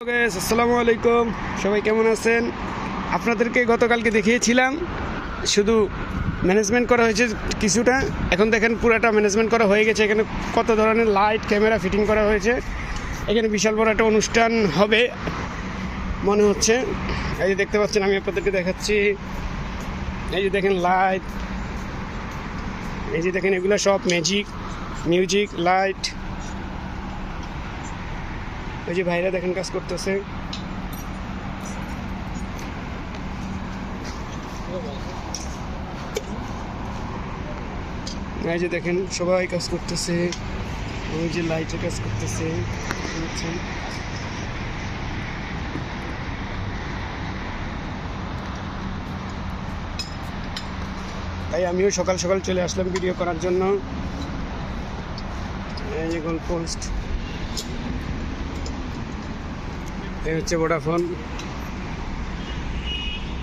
আসসালামু আলাইকুম। সবাই কেমন আছেন? আপনাদেরকে গতকালকে দেখিয়েছিলাম, শুধু ম্যানেজমেন্ট করা হয়েছে কিছুটা। এখন দেখেন পুরাটা ম্যানেজমেন্ট করা হয়ে গেছে। এখানে কত ধরনের লাইট ক্যামেরা ফিটিং করা হয়েছে। এখানে বিশাল বড় একটা অনুষ্ঠান হবে, মনে হচ্ছে। এই যে দেখতে পাচ্ছেন, আমি আপনাদেরকে দেখাচ্ছি। এই যে দেখেন লাইট এই যে দেখেন, এগুলো সব ম্যাজিক মিউজিক লাইট ওই যে ভাইরা দেখেন কাজ করতেছে। এই যে দেখেন, সবাই কাজ করতেছে। ওই যে লাইটের কাজ করতেছে? তাই আমিও সকাল সকাল চলে আসলাম ভিডিও করার জন্য। এই যে গোল পোস্ট এই হচ্ছে ভোডাফোন